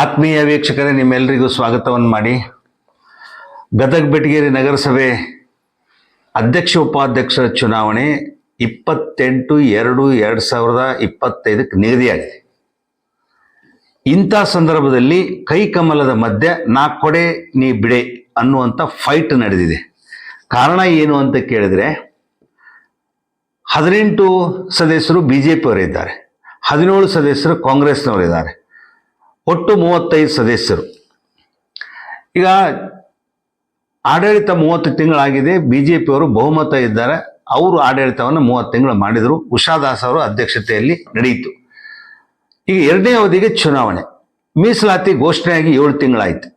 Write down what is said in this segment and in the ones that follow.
ಆತ್ಮೀಯ ವೀಕ್ಷಕರೇ ನಿಮ್ಮೆಲ್ಲರಿಗೂ ಸ್ವಾಗತವನ್ನು ಮಾಡಿ. ಗದಗ ಬೆಟಗೇರಿ ನಗರಸಭೆ ಅಧ್ಯಕ್ಷ ಉಪಾಧ್ಯಕ್ಷರ ಚುನಾವಣೆ ಇಪ್ಪತ್ತೆಂಟು ಎರಡು ಎರಡು ಸಾವಿರದ ಇಪ್ಪತ್ತೈದಕ್ಕೆ ನಿಗದಿಯಾಗಿದೆ. ಇಂಥ ಸಂದರ್ಭದಲ್ಲಿ ಕೈಕಮಲದ ಮಧ್ಯೆ, ನಾ ಕೊಡೆ, ನೀ ಬಿಡೆ ಅನ್ನುವಂಥ ಫೈಟ್ ನಡೆದಿದೆ. ಕಾರಣ ಏನು ಅಂತ ಕೇಳಿದರೆ, ಹದಿನೆಂಟು ಸದಸ್ಯರು ಬಿ ಜೆ ಪಿಯವರಿದ್ದಾರೆ ಹದಿನೇಳು ಸದಸ್ಯರು ಕಾಂಗ್ರೆಸ್ನವರಿದ್ದಾರೆ. ಒಟ್ಟು ಮೂವತ್ತೈದು ಸದಸ್ಯರು. ಈಗ ಆಡಳಿತ ಮೂವತ್ತು ತಿಂಗಳಾಗಿದೆ ಬಿ ಜೆ ಪಿಯವರು ಬಹುಮತ ಇದ್ದಾರೆ, ಅವರು ಆಡಳಿತವನ್ನು ಮೂವತ್ತು ತಿಂಗಳು ಮಾಡಿದರು, ಉಷಾದಾಸ್ ಅವರು ಅಧ್ಯಕ್ಷತೆಯಲ್ಲಿ ನಡೆಯಿತು. ಈಗ ಎರಡನೇ ಅವಧಿಗೆ ಚುನಾವಣೆ, ಮೀಸಲಾತಿ ಘೋಷಣೆಯಾಗಿ ಏಳು ತಿಂಗಳಾಯಿತು.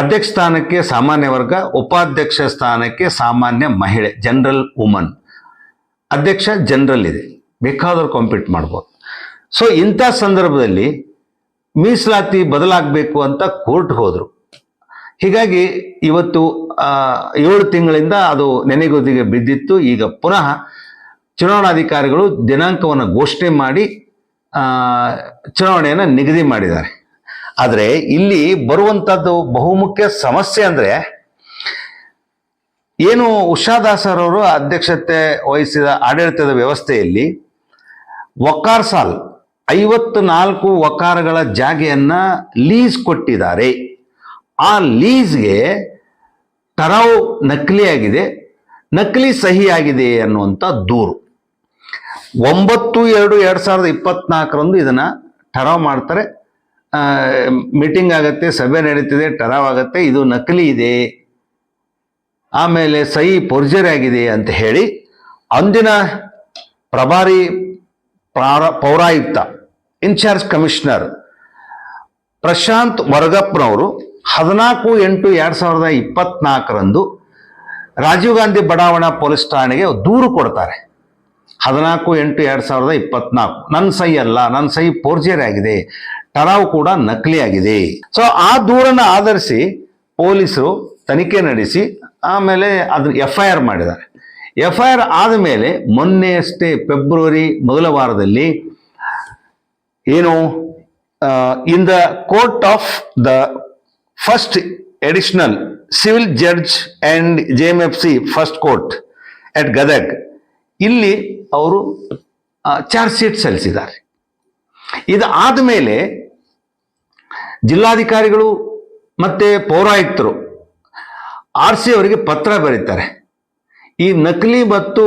ಅಧ್ಯಕ್ಷ ಸ್ಥಾನಕ್ಕೆ ಸಾಮಾನ್ಯ ವರ್ಗ, ಉಪಾಧ್ಯಕ್ಷ ಸ್ಥಾನಕ್ಕೆ ಸಾಮಾನ್ಯ ಮಹಿಳೆ, ಜನರಲ್ ವುಮನ್. ಅಧ್ಯಕ್ಷ ಜನರಲ್ ಇದೆ, ಬೇಕಾದರೂ ಕಾಂಪೀಟ್ ಮಾಡ್ಬೋದು. ಸೊ ಇಂಥ ಸಂದರ್ಭದಲ್ಲಿ ಮೀಸಲಾತಿ ಬದಲಾಗಬೇಕು ಅಂತ ಕೋರ್ಟ್ ಹೋದರು. ಹೀಗಾಗಿ ಇವತ್ತು ಏಳು ತಿಂಗಳಿಂದ ಅದು ನೆನೆಗುದಿಗೆ ಬಿದ್ದಿತ್ತು. ಈಗ ಪುನಃ ಚುನಾವಣಾಧಿಕಾರಿಗಳು ದಿನಾಂಕವನ್ನು ಘೋಷಣೆ ಮಾಡಿ ಚುನಾವಣೆಯನ್ನು ನಿಗದಿ ಮಾಡಿದ್ದಾರೆ. ಆದರೆ ಇಲ್ಲಿ ಬರುವಂಥದ್ದು ಬಹುಮುಖ್ಯ ಸಮಸ್ಯೆ ಅಂದರೆ, ಏನು ಉಷಾದಾಸರವರು ಅಧ್ಯಕ್ಷತೆ ವಹಿಸಿದ ಆಡಳಿತದ ವ್ಯವಸ್ಥೆಯಲ್ಲಿ ವಕ್ಕಾರ್ ಸಾಲ್ ಐವತ್ತು ನಾಲ್ಕು ವಕಾರಗಳ ಜಾಗೆಯನ್ನು ಲೀಸ್ ಕೊಟ್ಟಿದ್ದಾರೆ. ಆ ಲೀಸ್ಗೆ ನಕಲಿ ನಕಲಿಯಾಗಿದೆ. ನಕಲಿ ಸಹಿ ಆಗಿದೆ ಅನ್ನುವಂಥ ದೂರು. ಒಂಬತ್ತು ಎರಡು ಎರಡು ಸಾವಿರದ ಇಪ್ಪತ್ನಾಲ್ಕರಂದು ಇದನ್ನು ಟರಾವ್ ಮಾಡ್ತಾರೆ. ಮೀಟಿಂಗ್ ಆಗತ್ತೆ, ಸಭೆ ನಡೀತಿದೆ ಟರಾವ್ ಆಗತ್ತೆ, ಇದು ನಕಲಿ ಇದೆ. ಆಮೇಲೆ ಸಹಿ ಪೊರ್ಜರಿ ಆಗಿದೆ ಅಂತ ಹೇಳಿ ಅಂದಿನ ಪ್ರಭಾರಿ ಪೌರಾಯುಕ್ತ ಇನ್ಚಾರ್ಜ್ ಕಮಿಷನರ್ ಪ್ರಶಾಂತ್ ವರಗಪ್ಪನವರು ಹದಿನಾಲ್ಕು ಎಂಟು ಎರಡು ಸಾವಿರದ ಇಪ್ಪತ್ನಾಲ್ಕರಂದು ರಾಜೀವ್ ಗಾಂಧಿ ಬಡಾವಣಾ ಪೊಲೀಸ್ ಠಾಣೆಗೆ ದೂರು ಕೊಡ್ತಾರೆ. ಹದಿನಾಲ್ಕು ಎಂಟು ಎರಡು ಸಾವಿರದ ಇಪ್ಪತ್ನಾಲ್ಕು. ನನ್ನ ಸೈ ಅಲ್ಲ ನನ್ನ ಸೈ ಪೋರ್ಜರಿ ಆಗಿದೆ, ಟರಾವ್ ಕೂಡ ನಕಲಿ ಆಗಿದೆ ಸೊ ಆ ದೂರನ್ನು ಆಧರಿಸಿ ಪೊಲೀಸರು ತನಿಖೆ ನಡೆಸಿ, ಆಮೇಲೆ ಅದನ್ನ ಎಫ್ ಐ ಆರ್ ಮಾಡಿದ್ದಾರೆ. ಎಫ್ ಐ ಆರ್ ಆದಮೇಲೆ ಮೊನ್ನೆಯಷ್ಟೇ, ಫೆಬ್ರವರಿ ಮೊದಲ ವಾರದಲ್ಲಿ ಏನು? In the court of the first additional civil judge and J M F C first court at Gadag ಇಲ್ಲಿ ಅವರು ಚಾರ್ಜ್ ಶೀಟ್ ಸಲ್ಲಿಸಿದ್ದಾರೆ. ಇದು ಆದಮೇಲೆ ಜಿಲ್ಲಾಧಿಕಾರಿಗಳು ಮತ್ತು ಪೌರಾಯುಕ್ತರು ಆರ್ ಸಿ ಅವರಿಗೆ ಪತ್ರ ಬರೀತಾರೆ. ಈ ನಕಲಿ ಮತ್ತು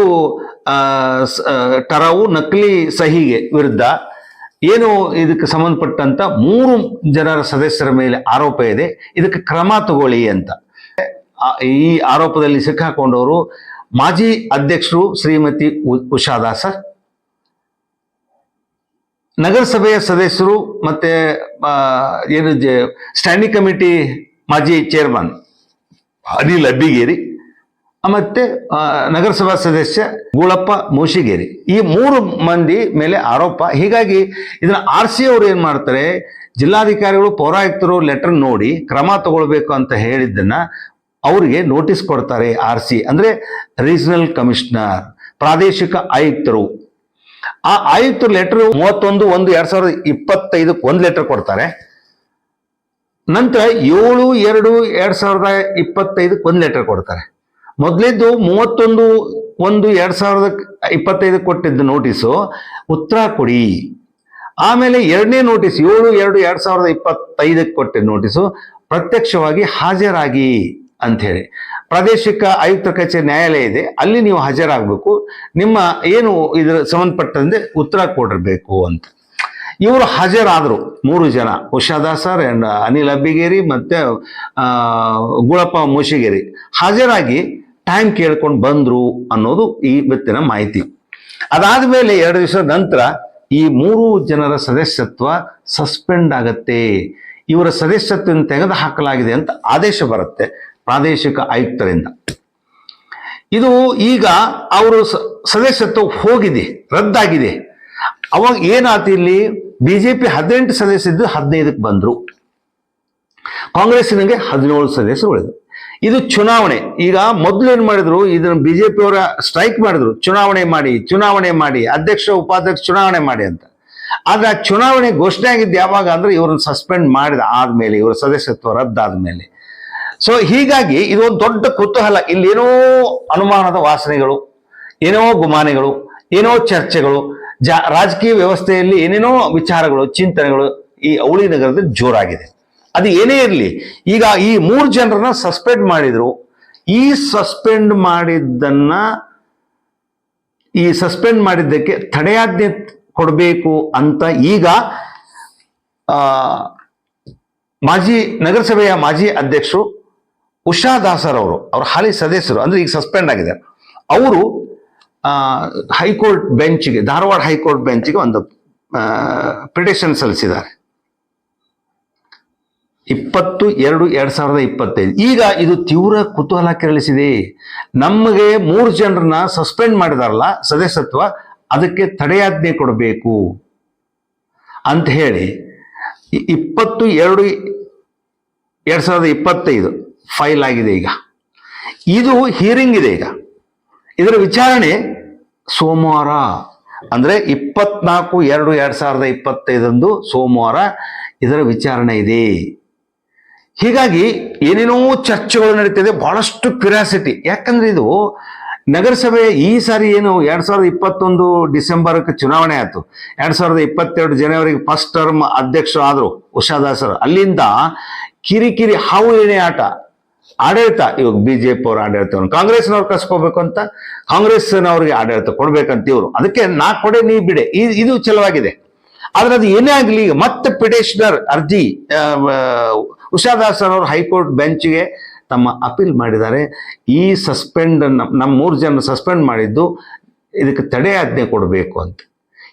ಟರಾವು ನಕಲಿ ಸಹಿಗೆ ವಿರುದ್ಧ ಏನು ಇದಕ್ಕೆ ಸಂಬಂಧಪಟ್ಟಂತ ಮೂರು ಜನರ ಸದಸ್ಯರ ಮೇಲೆ ಆರೋಪ ಇದೆ. ಇದಕ್ಕೆ ಕ್ರಮ ತಗೊಳ್ಳಿ ಅಂತ. ಈ ಆರೋಪದಲ್ಲಿ ಸಿಕ್ಕಾಕೊಂಡವರು ಮಾಜಿ ಅಧ್ಯಕ್ಷರು ಶ್ರೀಮತಿ ಉಷಾದಾಸ, ನಗರಸಭೆಯ ಸದಸ್ಯರು ಮತ್ತೆ ಏನು ಸ್ಟ್ಯಾಂಡಿಂಗ್ ಕಮಿಟಿ ಮಾಜಿ ಚೇರ್ಮನ್ ಅನಿಲ್ ಅಬ್ಬಿಗೇರಿ. ಮತ್ತೆ ನಗರಸಭಾ ಸದಸ್ಯ ಗೂಳಪ್ಪ ಮೋಶಿಗೇರಿ ಈ ಮೂರು ಮಂದಿ ಮೇಲೆ ಆರೋಪ. ಹೀಗಾಗಿ ಇದನ್ನ ಆರ್ ಸಿ ಅವರು ಏನ್ ಮಾಡ್ತಾರೆ? ಜಿಲ್ಲಾಧಿಕಾರಿಗಳು, ಪೌರಾಯುಕ್ತರು ಲೆಟರ್ ನೋಡಿ ಕ್ರಮ ತಗೊಳ್ಬೇಕು ಅಂತ ಹೇಳಿದ್ದನ್ನ ಅವರಿಗೆ ನೋಟಿಸ್ ಕೊಡ್ತಾರೆ ಆರ್ ಸಿ. ಅಂದ್ರೆ ರೀಜನಲ್ ಕಮಿಷನರ್ ಪ್ರಾದೇಶಿಕ ಆಯುಕ್ತರು. ಆ ಆಯುಕ್ತರು ಲೆಟರ್ ಮೂವತ್ತೊಂದು, ಒಂದು, ಎರಡ್ ಸಾವಿರದ ಇಪ್ಪತ್ತೈದಕ್ಕೆ ಒಂದು ಲೆಟರ್ ಕೊಡ್ತಾರೆ. ನಂತರ ಏಳು, ಎರಡು, ಎರಡ್ ಸಾವಿರದ ಇಪ್ಪತ್ತೈದಕ್ಕೆ ಒಂದು ಲೆಟರ್ ಕೊಡ್ತಾರೆ. ಮೊದಲಿದ್ದು ಮೂವತ್ತೊಂದು ಒಂದು ಎರಡು ಸಾವಿರದ ಇಪ್ಪತ್ತೈದು ಕೊಟ್ಟಿದ್ದ ನೋಟಿಸು ಉತ್ತರ ಕೊಡಿ. ಆಮೇಲೆ ಎರಡನೇ ನೋಟಿಸ್ ಏಳು ಎರಡು ಎರಡು ಸಾವಿರದ ಇಪ್ಪತ್ತೈದಕ್ಕೆ ಕೊಟ್ಟಿದ್ದ ನೋಟಿಸು ಪ್ರತ್ಯಕ್ಷವಾಗಿ ಹಾಜರಾಗಿ ಅಂತ ಹೇಳಿ ಪ್ರಾದೇಶಿಕ ಆಯುಕ್ತ ಕಚೇರಿ ನ್ಯಾಯಾಲಯ ಇದೆ, ಅಲ್ಲಿ ನೀವು ಹಾಜರಾಗಬೇಕು. ನಿಮ್ಮ ಏನು ಇದರ ಸಂಬಂಧಪಟ್ಟಂತೆ ಉತ್ತರ ಕೊಡಿರಬೇಕು ಅಂತ. ಇವರು ಹಾಜರಾದರು, ಮೂರು ಜನ. ಉಷಾದಾಸ್ ಸರ್ ಅಂಡ್ ಅನಿಲ್ ಅಬ್ಬಿಗೇರಿ ಮತ್ತು ಗುಳಪ್ಪ ಮೂಶಿಗೇರಿ ಹಾಜರಾಗಿ ಟೈಮ್ ಕೇಳ್ಕೊಂಡು ಬಂದ್ರು ಅನ್ನೋದು ಈ ಇವತ್ತಿನ ಮಾಹಿತಿ. ಅದಾದ ಮೇಲೆ ಎರಡು ದಿವಸದ ನಂತರ ಈ ಮೂರು ಜನರ ಸದಸ್ಯತ್ವ ಸಸ್ಪೆಂಡ್ ಆಗತ್ತೆ. ಇವರ ಸದಸ್ಯತ್ವ ತೆಗೆದು ಹಾಕಲಾಗಿದೆ ಅಂತ ಆದೇಶ ಬರುತ್ತೆ ಪ್ರಾದೇಶಿಕ ಆಯುಕ್ತರಿಂದ. ಇದು ಈಗ ಅವರು ಸದಸ್ಯತ್ವ ಹೋಗಿದೆ, ರದ್ದಾಗಿದೆ. ಅವಾಗ ಏನಾಯ್ತು ಇಲ್ಲಿ? ಬಿಜೆಪಿ ಹದಿನೆಂಟು ಸದಸ್ಯದ್ದು ಹದಿನೈದಕ್ಕೆ ಬಂದರು. ಕಾಂಗ್ರೆಸ್ಸಿನಂಗೆ ಹದಿನೇಳು ಸದಸ್ಯರು ಉಳಿದ್ರು ಇದು ಚುನಾವಣೆ. ಈಗ ಮೊದಲು ಏನ್ ಮಾಡಿದ್ರು, ಇದನ್ನ ಬಿಜೆಪಿ ಅವರ ಸ್ಟ್ರೈಕ್ ಮಾಡಿದ್ರು. ಚುನಾವಣೆ ಮಾಡಿ ಚುನಾವಣೆ ಮಾಡಿ, ಅಧ್ಯಕ್ಷ, ಉಪಾಧ್ಯಕ್ಷ ಚುನಾವಣೆ ಮಾಡಿ ಅಂತ. ಆದ್ರೆ ಆ ಚುನಾವಣೆ ಘೋಷಣೆ ಆಗಿದ್ದು ಯಾವಾಗ ಅಂದ್ರೆ ಇವ್ರನ್ನ ಸಸ್ಪೆಂಡ್ ಮಾಡಿದ ಆದ್ಮೇಲೆ, ಇವರ ಸದಸ್ಯತ್ವ ರದ್ದಾದ್ಮೇಲೆ ಸೊ ಹೀಗಾಗಿ ಇದು ಒಂದು ದೊಡ್ಡ ಕುತೂಹಲ. ಇಲ್ಲೇನೋ ಅನುಮಾನದ ವಾಸನೆಗಳು, ಏನೋ ಗುಮಾನಿಗಳು, ಏನೋ ಚರ್ಚೆಗಳು, ಜಾ, ರಾಜಕೀಯ ವ್ಯವಸ್ಥೆಯಲ್ಲಿ ಏನೇನೋ ವಿಚಾರಗಳು, ಚಿಂತನೆಗಳು ಈ ಅವಳಿ ನಗರದಲ್ಲಿ ಜೋರಾಗಿದೆ. ಅದು ಏನೇ ಇರಲಿ. ಈಗ ಈ ಮೂರು ಜನರನ್ನ ಸಸ್ಪೆಂಡ್ ಮಾಡಿದ್ರು. ಈ ಸಸ್ಪೆಂಡ್ ಮಾಡಿದ್ದನ್ನ, ಈ ಸಸ್ಪೆಂಡ್ ಮಾಡಿದ್ದಕ್ಕೆ ತಡೆಯಾಜ್ಞೆ ಕೊಡಬೇಕು ಅಂತ ಈಗ ಮಾಜಿ ನಗರಸಭೆಯ ಮಾಜಿ ಅಧ್ಯಕ್ಷರು ಉಷಾ ದಾಸರ್ ಅವರು ಅವ್ರ ಹಾಲಿ ಸದಸ್ಯರು, ಅಂದ್ರೆ ಈಗ ಸಸ್ಪೆಂಡ್ ಆಗಿದೆ. ಅವರು ಹೈಕೋರ್ಟ್ ಬೆಂಚ್ಗೆ, ಧಾರವಾಡ ಹೈಕೋರ್ಟ್ ಬೆಂಚ್ಗೆ ಒಂದು ಪಿಟಿಷನ್ ಸಲ್ಲಿಸಿದ್ದಾರೆ. ಇಪ್ಪತ್ತು ಎರಡು ಎರಡ್ ಸಾವಿರದ ಇಪ್ಪತ್ತೈದು. ಈಗ ಇದು ತೀವ್ರ ಕುತೂಹಲ ಕೆರಳಿಸಿದೆ. ನಮಗೆ ಮೂರು ಜನರನ್ನ ಸಸ್ಪೆಂಡ್ ಮಾಡಿದಾರಲ್ಲ, ಸದಸ್ಯತ್ವ, ಅದಕ್ಕೆ ತಡೆಯಾಜ್ಞೆ ಕೊಡಬೇಕು ಅಂತ ಹೇಳಿ ಇಪ್ಪತ್ತು ಎರಡು ಎರಡ್ ಸಾವಿರದ ಇಪ್ಪತ್ತೈದು ಫೈಲ್ ಆಗಿದೆ ಈಗ. ಇದು ಹಿಯರಿಂಗ್ ಇದೆ ಈಗ. ಇದರ ವಿಚಾರಣೆ ಸೋಮವಾರ, ಅಂದ್ರೆ ಇಪ್ಪತ್ನಾಲ್ಕು ಎರಡು ಎರಡು ಸಾವಿರದ ಇಪ್ಪತ್ತೈದಂದು ಸೋಮವಾರ ಇದರ ವಿಚಾರಣೆ ಇದೆ. ಹೀಗಾಗಿ ಏನೇನೋ ಚರ್ಚೆಗಳು ನಡೀತಿದೆ ಬಹಳಷ್ಟು ಕ್ಯೂರಿಯಾಸಿಟಿ ಯಾಕಂದ್ರೆ ಇದು ನಗರಸಭೆ ಈ ಸಾರಿ ಏನು ಎರಡ್ ಸಾವಿರದ ಇಪ್ಪತ್ತೊಂದು ಡಿಸೆಂಬರ್ಗೆ ಚುನಾವಣೆ ಆಯ್ತು. ಎರಡ್ ಸಾವಿರದ ಇಪ್ಪತ್ತೆರಡು ಜನವರಿಗೆ ಫಸ್ಟ್ ಟರ್ಮ್ ಅಧ್ಯಕ್ಷರು ಆದ್ರು ಉಷಾದಾಸರು. ಅಲ್ಲಿಂದ ಕಿರಿಕಿರಿ, ಹಾವು ಎಣೆ ಆಟ, ಆಡಳಿತ, ಇವಾಗ ಬಿಜೆಪಿ ಅವ್ರ ಆಡಳಿತವನ್ನು ಕಾಂಗ್ರೆಸ್ನವ್ರು ಕಸ್ಕೋಬೇಕು ಅಂತ ಕಾಂಗ್ರೆಸ್ನವ್ರಿಗೆ ಆಡಳಿತ ಕೊಡ್ಬೇಕಂತ ಇವರು. ಅದಕ್ಕೆ ನಾ ಕೊಡೆ, ನೀ ಬಿಡೆ. ಇದು ಚಲವಾಗಿದೆ. ಆದ್ರೆ ಅದು ಏನೇ ಆಗಲಿ, ಮತ್ತೆ ಪಿಟಿಷನರ್ ಅರ್ಜಿ ಅವರು ಹೈಕೋರ್ಟ್ ಬೆಂಚ್ಗೆ ತಮ್ಮ ಅಪೀಲ್ ಮಾಡಿದ್ದಾರೆ. ಈ ಸಸ್ಪೆಂಡ್ ನಮ್ಮ ಮೂರು ಜನ ಸಸ್ಪೆಂಡ್ ಮಾಡಿದ್ದು ಇದಕ್ಕೆ ತಡೆಯಾಜ್ಞೆ ಕೊಡಬೇಕು ಅಂತ.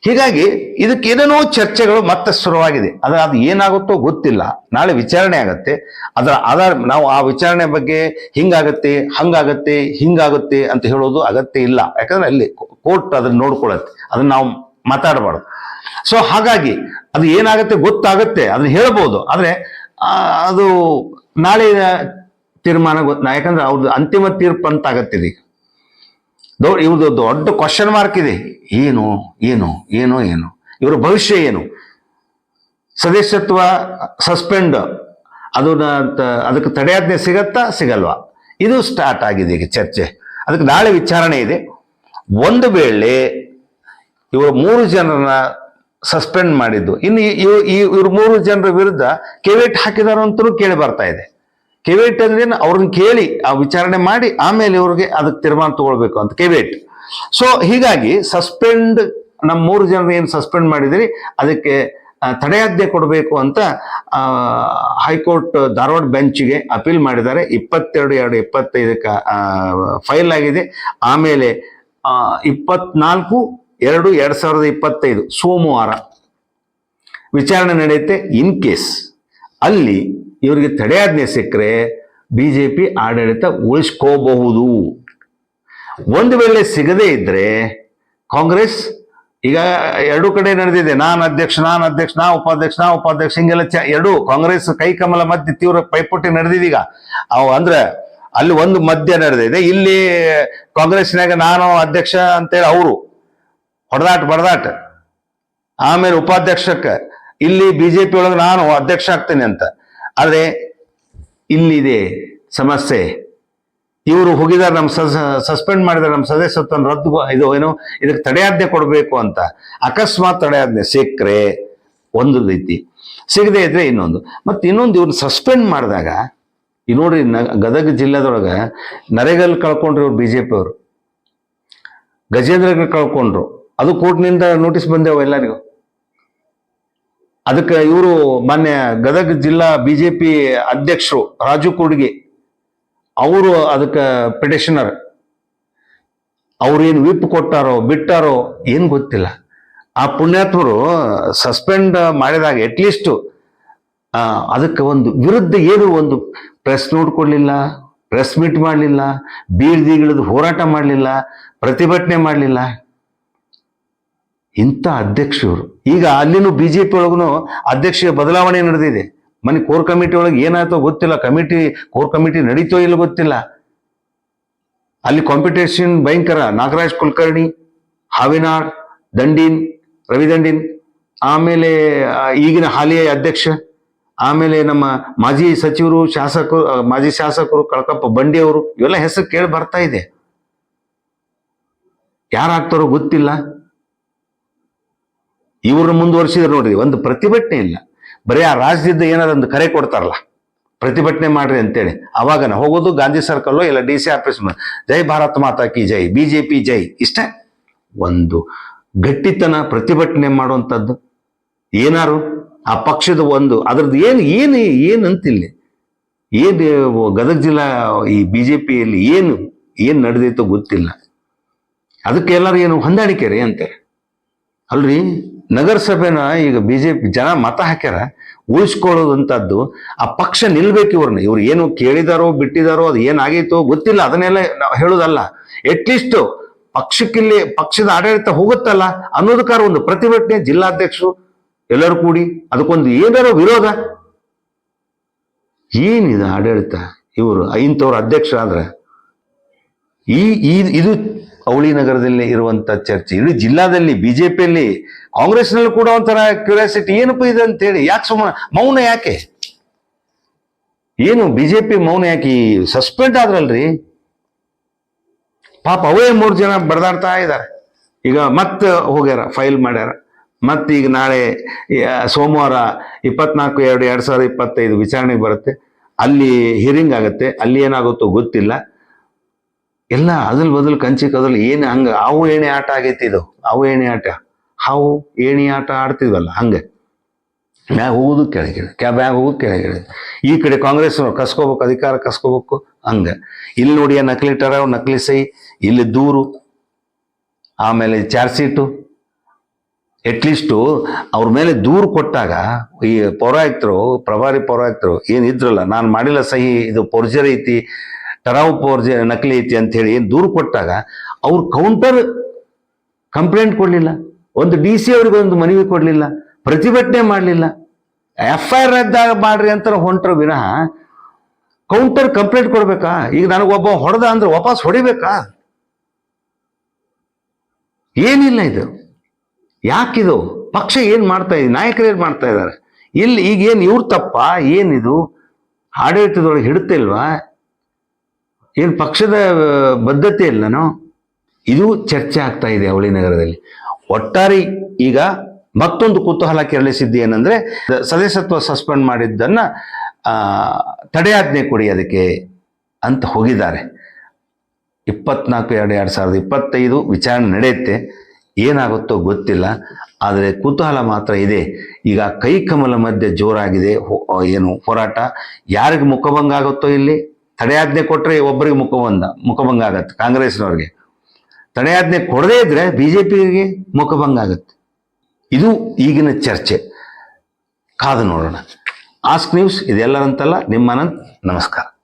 ಹೀಗಾಗಿ ಇದಕ್ಕೆ ಏನೇನೋ ಚರ್ಚೆಗಳು ಮತ್ತೆ ಶುರುವಾಗಿದೆ. ಆದರೆ ಅದು ಏನಾಗುತ್ತೋ ಗೊತ್ತಿಲ್ಲ. ನಾಳೆ ವಿಚಾರಣೆ ಆಗತ್ತೆ. ಅದರ ಆಧಾರ ನಾವು ಆ ವಿಚಾರಣೆ ಬಗ್ಗೆ ಹಿಂಗಾಗತ್ತೆ, ಹಂಗಾಗತ್ತೆ, ಹಿಂಗಾಗುತ್ತೆ ಅಂತ ಹೇಳೋದು ಅಗತ್ಯ ಇಲ್ಲ. ಯಾಕಂದ್ರೆ ಅಲ್ಲಿ ಕೋರ್ಟ್ ಅದನ್ನ ನೋಡ್ಕೊಳತ್ತೆ. ಅದನ್ನ ನಾವು ಮಾತಾಡಬಾರ್ದು. ಸೊ ಹಾಗಾಗಿ ಅದು ಏನಾಗುತ್ತೆ ಗೊತ್ತಾಗುತ್ತೆ. ಅದನ್ನ ಹೇಳ್ಬೋದು. ಆದ್ರೆ ಅದು ನಾಳೆ ತೀರ್ಮಾನ ಗೊತ್ತ? ಯಾಕಂದ್ರೆ ಅವ್ರದ್ದು ಅಂತಿಮ ತೀರ್ಪು ಅಂತ ಆಗತ್ತಿದೆ ಈಗ. ದೊ ಇವ್ರದ್ದು ದೊಡ್ಡ ಕ್ವಶನ್ ಮಾರ್ಕ್ ಇದೆ. ಏನು ಏನು ಏನು ಏನು? ಇವರ ಭವಿಷ್ಯ ಏನು? ಸದಸ್ಯತ್ವ ಸಸ್ಪೆಂಡ್ ಅದನ್ನ ಅದಕ್ಕೆ ತಡೆಯಾಜ್ಞೆ ಸಿಗತ್ತಾ, ಸಿಗಲ್ವಾ? ಇದು ಸ್ಟಾರ್ಟ್ ಆಗಿದೆ ಈಗ ಚರ್ಚೆ. ಅದಕ್ಕೆ ನಾಳೆ ವಿಚಾರಣೆ ಇದೆ. ಒಂದು ವೇಳೆ ಇವರು ಮೂರು ಜನರನ್ನ ಸಸ್ಪೆಂಡ್ ಮಾಡಿದ್ದು. ಇನ್ನು ಈ ಇವ್ರ ಮೂರು ಜನರ ವಿರುದ್ಧ ಕೆವೆಟ್ ಹಾಕಿದಾರು ಅಂತಲೂ ಕೇಳಿ ಬರ್ತಾ ಇದೆ. ಕೆವೆಟ್ ಅಂದ್ರೆ? ಅವ್ರನ್ನ ಕೇಳಿ, ಆ ವಿಚಾರಣೆ ಮಾಡಿ, ಆಮೇಲೆ ಇವ್ರಿಗೆ ಅದಕ್ಕೆ ತೀರ್ಮಾನ ತಗೊಳ್ಬೇಕು ಅಂತ ಕೆವೆಟ್ ಸೊ ಹೀಗಾಗಿ ಸಸ್ಪೆಂಡ್ ನಮ್ಮ ಮೂರು ಜನರ ಏನು ಸಸ್ಪೆಂಡ್ ಮಾಡಿದಿರಿ, ಅದಕ್ಕೆ ತಡೆಯಾಜ್ಞೆ ಕೊಡಬೇಕು ಅಂತ ಹೈಕೋರ್ಟ್ ಧಾರವಾಡ ಬೆಂಚ್ಗೆ ಅಪೀಲ್ ಮಾಡಿದ್ದಾರೆ. ಇಪ್ಪತ್ತೆರಡು, ಎರಡು, ಇಪ್ಪತ್ತೈದಕ್ಕೆ ಫೈಲ್ ಆಗಿದೆ. ಆಮೇಲೆ ಇಪ್ಪತ್ನಾಲ್ಕು ಎರಡು, ಎರಡ್ ಸಾವಿರದ ಇಪ್ಪತ್ತೈದು ಸೋಮವಾರ ವಿಚಾರಣೆ ನಡೆಯುತ್ತೆ ಇನ್ ಕೇಸ್. ಅಲ್ಲಿ ಇವರಿಗೆ ತಡೆಯಾಜ್ಞೆ ಸಿಕ್ಕರೆ ಬಿಜೆಪಿ ಆಡಳಿತ ಉಳಿಸ್ಕೋಬಹುದು. ಒಂದು ವೇಳೆ ಸಿಗದೇ ಇದ್ರೆ ಕಾಂಗ್ರೆಸ್ ಈಗ ಎರಡು ಕಡೆ ನಡೆದಿದೆ. ನಾನು ಅಧ್ಯಕ್ಷ ನಾನು ಅಧ್ಯಕ್ಷ, ನಾ ಉಪಾಧ್ಯಕ್ಷ ನಾ ಉಪಾಧ್ಯಕ್ಷ, ಹಿಂಗೆಲ್ಲ ಚ ಎರಡು ಕಾಂಗ್ರೆಸ್ ಕೈಕಮಲ ಮಧ್ಯೆ ತೀವ್ರ ಪೈಪೋಟಿ ನಡೆದಿದೀಗ ಅವು ಅಂದ್ರೆ ಅಲ್ಲಿ ಒಂದು ಮಧ್ಯ ನಡೆದಿದೆ. ಇಲ್ಲಿ ಕಾಂಗ್ರೆಸ್ನಾಗ ನಾನು ಅಧ್ಯಕ್ಷ ಅಂತೇಳಿ ಅವರು ಹೊಡೆದಾಟ, ಬಡದಾಟ. ಆಮೇಲೆ ಉಪಾಧ್ಯಕ್ಷಕ್ಕೆ, ಇಲ್ಲಿ ಬಿಜೆಪಿ ಒಳಗೆ ನಾನು ಅಧ್ಯಕ್ಷ ಆಗ್ತೇನೆ ಅಂತ. ಆದರೆ, ಇಲ್ಲಿದೆ ಸಮಸ್ಯೆ. ಇವರು ಹೋಗಿದಾರೆ, ನಮ್ಮ ಸಸ್ಪೆಂಡ್ ಮಾಡಿದಾರೆ, ನಮ್ಮ ಸದಸ್ಯತ್ವವನ್ನು ರದ್ದು ಇದು ಏನು, ಇದಕ್ಕೆ ತಡೆಯಾಜ್ಞೆ ಕೊಡಬೇಕು ಅಂತ. ಅಕಸ್ಮಾತ್ ತಡೆಯಾಜ್ಞೆ ಸಿಕ್ಕರೆ ಒಂದು ರೀತಿ. ಸಿಗದೆ ಇದ್ರೆ ಇನ್ನೊಂದು. ಮತ್ತೆ ಇನ್ನೊಂದು ಇವ್ರನ್ನ ಸಸ್ಪೆಂಡ್ ಮಾಡಿದಾಗ, ಈ ನೋಡ್ರಿ, ನ- ಗದಗ ಜಿಲ್ಲೆದೊಳಗೆ ನರೇಗಲ್ ಕಳ್ಕೊಂಡ್ರು ಇವ್ರು ಬಿಜೆಪಿ ಅವರು ಗಜೇಂದ್ರಗಲ್ ಕಳ್ಕೊಂಡ್ರು. ಅದು ಕೋರ್ಟ್ನಿಂದ ನೋಟಿಸ್ ಬಂದೇವ ಎಲ್ಲರಿಗೂ. ಅದಕ್ಕೆ ಇವರು ಮಾನ್ಯ ಗದಗ ಜಿಲ್ಲಾ ಬಿಜೆಪಿ ಅಧ್ಯಕ್ಷರು ರಾಜು ಕೂಡ್ಗಿ, ಅವರು ಅದಕ್ಕೆ ಪಿಟಿಷನರ್ ಅವ್ರೇನು ವಿಪ್ ಕೊಟ್ಟಾರೋ, ಬಿಟ್ಟಾರೋ, ಏನು ಗೊತ್ತಿಲ್ಲ. ಆ ಪುಣ್ಯಾತ್ಮರು ಸಸ್ಪೆಂಡ್ ಮಾಡಿದಾಗ ಅಟ್ಲೀಸ್ಟ್ ಅದಕ್ಕೆ ಒಂದು ವಿರುದ್ಧ ಏನು ಒಂದು ಪ್ರೆಸ್ ನೋಟ್ ಪ್ರೆಸ್ ಮೀಟ್ ಮಾಡಲಿಲ್ಲ ಬೀಳ್ದಿಗಿಳಿದು ಹೋರಾಟ ಮಾಡಲಿಲ್ಲ, ಪ್ರತಿಭಟನೆ ಮಾಡಲಿಲ್ಲ. ಇಂಥ ಅಧ್ಯಕ್ಷರು. ಈಗ ಅಲ್ಲಿನೂ ಬಿ ಜೆ ಪಿ ಒಳಗೂ ಅಧ್ಯಕ್ಷ ಬದಲಾವಣೆ ನಡೆದಿದೆ. ಮನೆ ಕೋರ್ ಕಮಿಟಿ ಒಳಗೆ ಏನಾಯ್ತೋ ಗೊತ್ತಿಲ್ಲ. ಕಮಿಟಿ, ಕೋರ್ ಕಮಿಟಿ ನಡೀತೋ ಇಲ್ಲ ಗೊತ್ತಿಲ್ಲ. ಅಲ್ಲಿ ಕಾಂಪಿಟೇಷನ್ ಭಯಂಕರ. ನಾಗರಾಜ್ ಕುಲಕರ್ಣಿ ಹಾವಿನಾಡ್ ದಂಡಿನ್, ರವಿ ದಂಡಿನ್, ಆಮೇಲೆ ಈಗಿನ ಹಾಲಿಯ ಅಧ್ಯಕ್ಷ, ಆಮೇಲೆ ನಮ್ಮ ಮಾಜಿ ಸಚಿವರು, ಶಾಸಕರು ಮಾಜಿ ಶಾಸಕರು ಕಳಕಪ್ಪ ಬಂಡಿಯವರು ಇವೆಲ್ಲ ಹೆಸರು ಕೇಳಿ ಬರ್ತಾ ಇದೆ. ಯಾರಾಗ್ತಾರೋ ಗೊತ್ತಿಲ್ಲ. ಇವ್ರನ್ನ ಮುಂದುವರಿಸಿದ್ರೆ ನೋಡ್ರಿ ಒಂದು ಪ್ರತಿಭಟನೆ ಇಲ್ಲ. ಬರೀ ಆ ರಾಜ್ಯದ ಏನಾದ್ರು ಒಂದು ಕರೆ ಕೊಡ್ತಾರಲ್ಲ, ಪ್ರತಿಭಟನೆ ಮಾಡ್ರಿ ಅಂತೇಳಿ. ಅವಾಗ ಹೋಗೋದು ಗಾಂಧಿ ಸರ್ಕಲ್ ಇಲ್ಲ ಡಿ ಸಿ ಆಫೀಸ್ ಜೈ ಭಾರತ್ ಮಾತಾ ಕಿ ಜೈ ಬಿ ಜೆ ಪಿ ಜೈ, ಇಷ್ಟೇ. ಒಂದು ಗಟ್ಟಿತನ ಪ್ರತಿಭಟನೆ ಮಾಡುವಂಥದ್ದು ಏನಾರು? ಆ ಪಕ್ಷದ ಒಂದು, ಅದ್ರದ್ದು ಏನು ಏನು ಏನು ಅಂತಿಲ್ಲ ಏನು ಗದಗ ಜಿಲ್ಲಾ ಈ ಬಿ ಜೆ ಪಿಯಲ್ಲಿ ಏನು ಏನು ನಡೆದೈತೋ ಗೊತ್ತಿಲ್ಲ. ಅದಕ್ಕೆ ಎಲ್ಲರೂ ಏನು ಹೊಂದಾಣಿಕೆ ರೀ ಅಂತಾರೆ ಅಲ್ರಿ? ನಗರಸಭೆನ ಈಗ ಬಿ ಜೆ ಪಿ ಜನ ಮತ ಹಾಕ್ಯಾರ ಉಳಿಸ್ಕೊಳ್ಳೋದಂಥದ್ದು ಆ ಪಕ್ಷ ನಿಲ್ಬೇಕು ಇವ್ರನ್ನ. ಇವ್ರು ಏನು ಕೇಳಿದಾರೋ, ಬಿಟ್ಟಿದಾರೋ, ಅದು ಏನಾಗೈತೋ ಗೊತ್ತಿಲ್ಲ. ಅದನ್ನೆಲ್ಲ ನಾವು ಹೇಳೋದಲ್ಲ. ಅಟ್ಲೀಸ್ಟ್ ಪಕ್ಷಕ್ಕಿಲ್ಲಿ, ಪಕ್ಷದ ಆಡಳಿತ ಹೋಗುತ್ತಲ್ಲ ಅನ್ನೋದಕ್ಕಾರ ಒಂದು ಪ್ರತಿಭಟನೆ ಜಿಲ್ಲಾಧ್ಯಕ್ಷರು ಎಲ್ಲರೂ ಕೂಡಿ ಅದಕ್ಕೊಂದು ಏನಾರೋ ವಿರೋಧ? ಏನಿದೆ ಆಡಳಿತ? ಇವರು ಇಂಥವ್ರ ಅಧ್ಯಕ್ಷರಾದ್ರೆ ಈ ಈ, ಇದು ಅವಳಿ ನಗರದಲ್ಲಿ ಇರುವಂತ ಚರ್ಚೆ. ಇಡೀ ಜಿಲ್ಲಾದಲ್ಲಿ, ಬಿಜೆಪಿಯಲ್ಲಿ, ಕಾಂಗ್ರೆಸ್ನಲ್ಲಿ ಕೂಡ ಒಂಥರ ಕ್ಯೂರಿಯಾಸಿಟಿ ಏನಪ್ಪ ಇದೆ ಅಂತ ಹೇಳಿ ಯಾಕೆ ಸುಮ್ಮನೆ ಮೌನ ಯಾಕೆ? ಏನು ಬಿಜೆಪಿ ಮೌನ ಯಾಕೆ? ಸಸ್ಪೆಂಡ್ ಆದ್ರಲ್ರಿ? ಪಾಪ ಅವೇ ಮೂರು ಜನ ಬಡದಾಡ್ತಾ ಇದ್ದಾರೆ. ಈಗ ಮತ್ತೆ ಹೋಗ್ಯಾರ ಫೈಲ್ ಮಾಡ್ಯಾರ. ಮತ್ತೆ ಈಗ ನಾಳೆ ಸೋಮವಾರ ಇಪ್ಪತ್ನಾಲ್ಕು, ಎರಡು ಎರಡು ಸಾವಿರದ ಇಪ್ಪತ್ತೈದು ವಿಚಾರಣೆಗೆ ಬರುತ್ತೆ. ಅಲ್ಲಿ ಹಿರಿಂಗ್ ಆಗುತ್ತೆ. ಅಲ್ಲಿ ಏನಾಗುತ್ತೋ ಗೊತ್ತಿಲ್ಲ. ಎಲ್ಲ ಅದಲ್ ಬದಲು ಕಂಚಿ ಕದಲ್ ಏನು ಹಂಗ, ಹಾವು ಏಣಿ ಆಟ ಆಗೈತಿ ಇದು. ಹಾವು ಏಣಿ ಆಟ. ಹಾವು ಏಣಿ ಆಟ ಆಡ್ತಿದ್ವಲ್ಲ, ಹಂಗೆ. ಮ್ಯಾಗ ಹೋಗುದು ಕೆಳಗೆ ಕ್ಯಾ ಮ್ಯಾಗ ಹೋಗುದು ಕೆಳಗೆ ಈ ಕಡೆ ಕಾಂಗ್ರೆಸ್ ಕಸ್ಕೋಬೇಕು, ಅಧಿಕಾರ ಕಸ್ಕೋಬೇಕು, ಹಂಗ. ಇಲ್ಲಿ ನೋಡಿ ನಕಲಿ ಟರ ನಕಲಿ ಸೈ, ಇಲ್ಲಿ ದೂರು, ಆಮೇಲೆ ಚಾರ್ಜ್ ಶೀಟು. ಅಟ್ಲೀಸ್ಟು ಅವ್ರ ಮೇಲೆ ದೂರು ಕೊಟ್ಟಾಗ ಈ ಪೌರಾಯುಕ್ತರು, ಪ್ರಭಾರಿ ಪೌರಾಯುಕ್ತರು ಏನಿದ್ರಲ್ಲ ನಾನು ಮಾಡಿಲ್ಲ ಸಹಿ, ಇದು ಪೊರ್ಜರಿ ಐತಿ ಟರಾವ್ ಪೋರ್ಜ ನಕಲಿ ಐತಿ ಅಂತ ಹೇಳಿ ಏನು ದೂರು ಕೊಟ್ಟಾಗ ಅವ್ರು ಕೌಂಟರ್ ಕಂಪ್ಲೇಂಟ್ ಕೊಡಲಿಲ್ಲ. ಒಂದು ಡಿ ಸಿ ಅವ್ರಿಗೆ ಒಂದು ಮನವಿ ಕೊಡಲಿಲ್ಲ. ಪ್ರತಿಭಟನೆ ಮಾಡಲಿಲ್ಲ. ಎಫ್ ಐ ಆರ್ ರದ್ದಾಗ ಮಾಡ್ರಿ ಅಂತ ಹೊಂಟ್ರ ವಿನಃ ಕೌಂಟರ್ ಕಂಪ್ಲೇಂಟ್ ಕೊಡ್ಬೇಕಾ? ಈಗ ನನಗೊಬ್ಬ ಹೊಡೆದ ಅಂದ್ರೆ ವಾಪಸ್ ಹೊಡಿಬೇಕಾ? ಏನಿಲ್ಲ ಇದು. ಯಾಕಿದು? ಪಕ್ಷ ಏನು ಮಾಡ್ತಾ ಇದೆ? ನಾಯಕರು ಏನು ಮಾಡ್ತಾ ಇದ್ದಾರೆ? ಇಲ್ಲಿ ಈಗ ಏನ್ ಇವ್ರ ತಪ್ಪ? ಏನಿದು? ಆಡಳಿತದೊಳಗೆ ಹಿಡುತ್ತಿಲ್ವಾ ಏನ್ ಪಕ್ಷದ ಬದ್ಧತೆ ಇಲ್ಲನೋ? ಇದು ಚರ್ಚೆ ಆಗ್ತಾ ಇದೆ ಅವಳಿ ನಗರದಲ್ಲಿ. ಒಟ್ಟಾರೆ ಈಗ ಮತ್ತೊಂದು ಕುತೂಹಲ ಕೆರಳಿಸಿದ್ದು ಏನಂದ್ರೆ, ಸದಸ್ಯತ್ವ ಸಸ್ಪೆಂಡ್ ಮಾಡಿದ್ದನ್ನ ತಡೆಯಾಜ್ಞೆ ಕೊಡಿ ಅದಕ್ಕೆ ಅಂತ ಹೋಗಿದ್ದಾರೆ. ಇಪ್ಪತ್ನಾಲ್ಕು, ಎರಡು ಎರಡು ಸಾವಿರದ ಇಪ್ಪತ್ತೈದು ವಿಚಾರಣೆ ನಡೆಯುತ್ತೆ. ಏನಾಗುತ್ತೋ ಗೊತ್ತಿಲ್ಲ, ಆದರೆ ಕುತೂಹಲ ಮಾತ್ರ ಇದೆ. ಈಗ ಕೈ ಕಮಲ ಮಧ್ಯೆ ಜೋರಾಗಿದೆ ಏನು ಹೋರಾಟ. ಯಾರಿಗೆ ಮುಖಭಂಗ ಆಗುತ್ತೋ ಇಲ್ಲಿ? ತಡೆಯಾಜ್ಞೆ ಕೊಟ್ಟರೆ ಒಬ್ಬರಿಗೆ ಮುಖಭಂಗ ಮುಖಭಂಗ ಆಗತ್ತೆ, ಕಾಂಗ್ರೆಸ್ನವ್ರಿಗೆ. ತಡೆಯಾಜ್ಞೆ ಕೊಡದೇ ಇದ್ರೆ ಪಿಗೆ ಮುಖಭಂಗ ಆಗತ್ತೆ. ಇದು ಈಗಿನ ಚರ್ಚೆ. ಕಾದು ನೋಡೋಣ. ಆಸ್ಕ್ ನ್ಯೂಸ್ ಇದೆಲ್ಲರಂತಲ್ಲ, ನಿಮ್ಮ ಅನಂತ್, ನಮಸ್ಕಾರ.